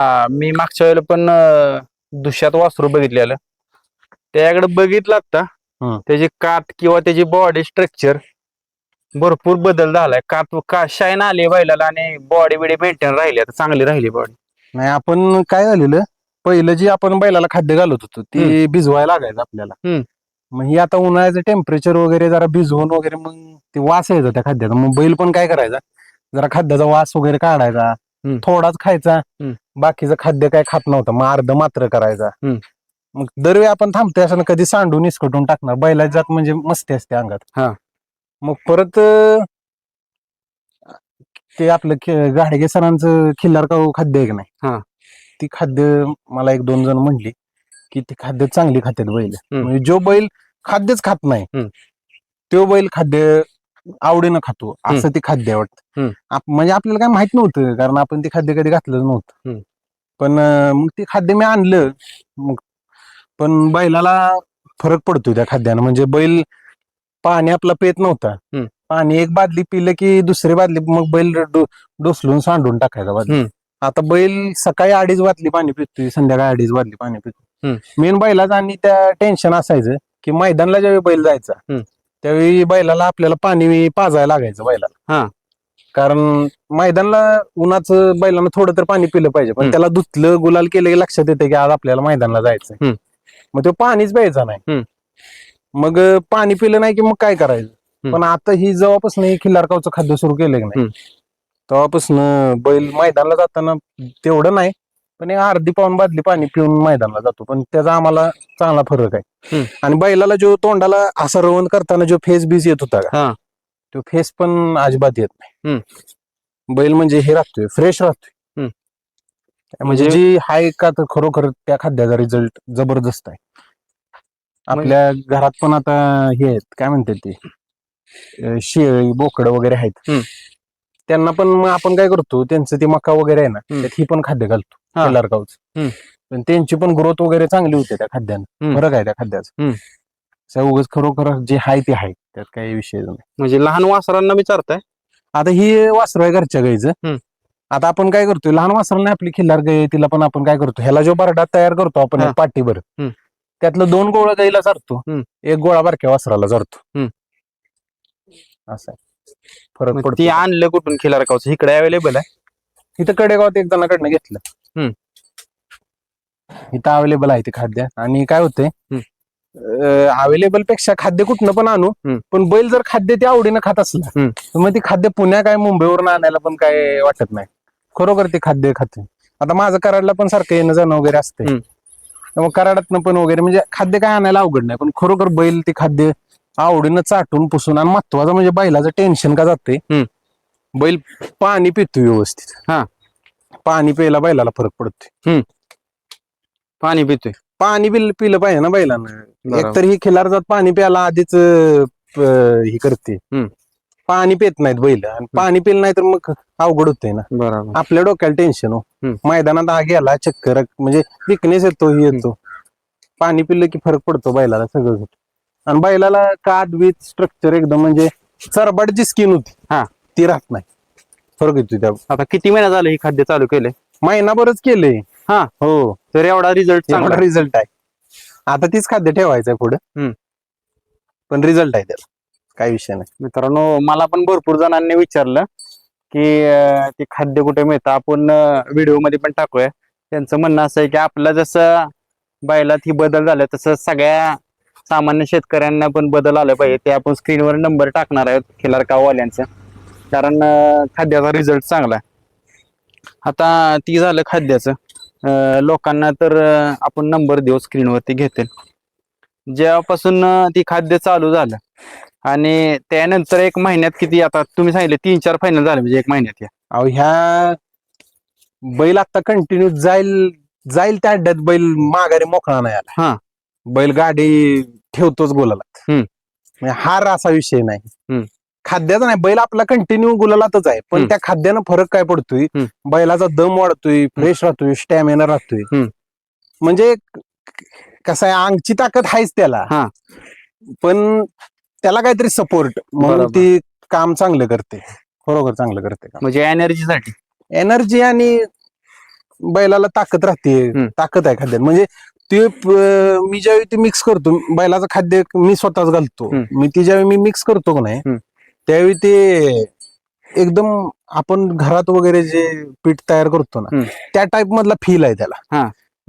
हा, मी मागच्या वेळेला पण अं, दुष्यात वासरू बघितलेलं. त्याकडे बघितलं आता. हम्म. त्याची कात किंवा त्याची बॉडी स्ट्रक्चर भरपूर बदल झालाय. कात का शाईन आली बैलाला आणि बॉडी बिडी मेंटेन राहिली. आता चांगली राहिली बॉडी नाही आपण काय झालेलं पहिलं जी आपण बैलाला खाद्य घालत होतो ती भिजवायला लागायचं आपल्याला. हम्म. मग ही आता उन्हाळ्याचं टेम्परेचर वगैरे जरा भिजवून वगैरे मग ते वास यायचा त्या खाद्याचा. मग बैल पण काय करायचा? जरा खाद्याचा वास वगैरे काढायचा. हम्म. थोडाच खायचा हम्म. बाकीचं खाद्य काय खात नव्हतं मग अर्ध मात्र करायचा हम्म. मग दरवेळी आपण थांबतोय असं कधी सांडून इसकटून टाकणार बैलाची जात म्हणजे मस्ती असते अंगात हा. मग परत अं, ते आपलं खि- गाडगे सरांचं खिल्लार का खाद्य आहे की नाही. ती खाद्य मला एक दोन जण म्हणली की ती खाद्य चांगली खात्यात बैल हम्म. म्हणजे जो बैल खाद्यच खात नाही हम्म. तो बैल खाद्य आवडीनं खातो असं ते खाद्य वाटतं. आप- म्हणजे आपल्याला काय माहीत नव्हतं कारण आपण ते खाद्य कधी घातलं नव्हतं हम्म. पण अं, मग ते खाद्य मी आणलं मग पण बैलाला फरक पडतो त्या खाद्यानं म्हणजे बैल पाणी आपला पेत नव्हता हम्म. पाणी एक बादली पिलं की दुसरी बादली मग बैल डो- डोसलून सांडून टाकायचा बादली हम्म. आता बैल सकाळी अडीच बादली पाणी पितोय संध्याकाळी अडीच बादली पाणी पितोय. मेन बैलाचं आणि त्या टेन्शन असायचं की मैदानला ज्यावेळी बैल जायचा हम्म. त्यावेळी बैलाला आपल्याला पाणी पाजायला लागायचं बैलाला हा. कारण मैदानला उन्हाचं बैलानं थोडं तर पाणी पिलं पाहिजे पण हम्म. त्याला धुतलं गुलाल केलं की लक्षात येतं की आज आपल्याला मैदानला जायचं हम्म. मग तो पाणीच प्यायचा नाही हम्म. मग अं, पाणी पिलं नाही की मग काय करायचं हम्म. पण आता ही जेव्हापासून ही खिल्लारकावचं खाद्य सुरू केलं की नाही हम्म. तेव्हापासून बैल मैदानला जाताना तेवढं नाही पण एक अर्धी पाऊन बादली पाणी पिऊन मैदानला जातो पण त्याचा आम्हाला चांगला फरक आहे. आणि बैलाला जो तोंडाला असं रवण करताना जो फेस बीस येत होता का. तो फेस पण अजिबात येत नाही. बैल म्हणजे हे राहतोय फ्रेश राहतोय. म्हणजे म्हणजे- जी हाय का तर खरोखर त्या खाद्याचा रिझल्ट जबरदस्त आहे आपल्या घरात पण आता हे आहेत काय म्हणतात ते शेळी बोकड वगैरे आहेत. त्यांना पण मग आपण काय करतो त्यांचं ते मका वगैरे आहे ना हम्म. त्यात ही पण खाद्य घालतो हा. हम्म. पण त्यांची पण ग्रोथ वगैरे चांगली होते त्या खाद्यानं हम्म. फरक आहे त्या खाद्याचा हम्म. असं उगाच खरोखर जे आहे ते आहे त्यात काही विषय नाही म्हणजे लहान वासरांना विचारताय आता ही वासरू आहे घरच्या गाईचं हम्म. आता आपण काय करतोय लहान वासरांना आपली खिल्लार गाई आहे, तिला पण आपण काय करतो ह्याला जो बरडा तयार करतो आपण हा. एक पाठीभर हम्म. त्यातलं दोन गोळा गाईला चारतो हम्म. एक गोळा बारक्या वासराला चारतो हम्म. असं आहे. फरक मग पडतो ती आणलं कुठून खिलार कावचं इकडे अवेलेबल आहे इथं कडेगावात एक जणाकडनं घेतलं. इथं अवेलेबल आहे ते खाद्य आणि काय हम्म. अवेलेबलपेक्षा खाद्य कुठनं पण आणू हम्म. पण बैल जर खाद्य ते आवडीनं खात असलं हम्म. तर मग ती खाद्य पुण्या काय मुंबईवरून आणायला पण काय वाटत नाही खरोखर ते खाद्य खाते आता माझं कराडला पण सारखं येणं जाणं वगैरे असते हम्म. मग कराडातनं पण वगैरे म्हणजे खाद्य काय आणायला अवघड नाही पण खरोखर बैल ते खाद्य आवडीनं चाटून पुसून आणि महत्वाचं म्हणजे बैलाचं टेन्शन का जाते हम्म. बैल पाणी पितो व्यवस्थित. हा. पाणी प्यायला बैलाला फरक पडतोय. पाणी पितोय. पाणी पिल पिलं पाहिजे ना बैलानं. बरोबर. एकतर ही खिलार जात पाणी प्यायला आधीच अं, प- हे करते. हम्म. पाणी पित नाहीत बैल आणि पाणी पिलं नाही तर मग अवघड होतंय ना. बरोबर. आपल्या डोक्याला टेन्शन हो. हम्म. मैदानात हा गेला चक्कर म्हणजे विकनेस येतो ही येतो. पाणी पिलं की फरक पडतो बैलाला सगळं. होतं. आणि बैलाला कात बीत स्ट्रक्चर एकदम म्हणजे चरबट जी स्किन होती. हा. ती राहत नाही. फरक येतो त्या. आता किती महिना झालं ही खाद्य चालू केले? महिनाभरच केले. हा. हो. तर एवढा रिझल्ट एवढा चांगला रिझल्ट आहे. आता तीच खाद्य ठेवायचंय पुढे. हम्म. पण रिझल्ट आहे त्याला. काही विषय नाही. मित्रांनो मला पण भरपूर जणांनी विचारलं की अं, ते खाद्य कुठे मिळतं? आपण व्हिडिओमध्ये पण टाकूया. त्यांचं म्हणणं असं आहे की आपलं जसं बैलात ही बदल झाला तसं सगळ्या सामान्य शेतकऱ्यांना पण बदल आला पाहिजे. ते आपण स्क्रीनवर नंबर टाकणार आहोत खिलार वाल्यांचं. कारण खाद्याचा रिझल्ट चांगला आता ती झालं खाद्याचं. लोकांना तर आपण नंबर देऊ स्क्रीनवरती घेतील. जेव्हापासून ती खाद्य चालू झालं आणि त्यानंतर एक महिन्यात किती आता तुम्ही सांगितले तीन चार फायनल झाले म्हणजे एक महिन्यात या. अहो ह्या बैल आता कंटिन्यू जाईल जाईल त्या अड्ड्यात बैल माघारी मोकळा नाही आला. हा. बैल गाडी ठेवतोच गुलालात. म्हणजे हार असा विषय नाही. खाद्याचा नाही बैल आपला कंटिन्यू गुलालातच आहे पण. त्या खाद्यानं फरक काय पडतोय. बैलाचा दम वाढतोय फ्रेश राहतोय स्टॅमिना राहतोय. म्हणजे कसं आहे अंगची ताकद आहेच त्याला हा. पण त्याला काहीतरी सपोर्ट म्हणून. ती काम चांगलं करते बरोबर चांगलं करते म्हणजे एनर्जीसाठी एनर्जी आणि बैलाला ताकद राहते. ताकद आहे खाद्यात म्हणजे ते मी ज्यावेळी ते मिक्स करतो बैलाचं खाद्य मी स्वतःच घालतो. मी ती ज्यावेळी मी मिक्स करतो का नाही. त्यावेळी ते एकदम आपण घरात वगैरे जे पीठ तयार करतो ना. त्या टाईप मधला फील आहे त्याला.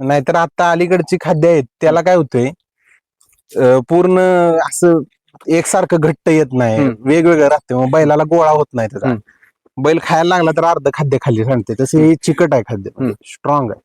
नाहीतर आता अलीकडची खाद्य आहेत त्याला काय होतंय पूर्ण असं एकसारखं घट्ट येत नाही. वेगवेगळं राहते मग बैलाला गोळा होत नाही त्याचा. बैल खायला लागला तर अर्ध खाद्य खाली सांगते तसे हे चिकट आहे खाद्य. स्ट्रॉंग आहे.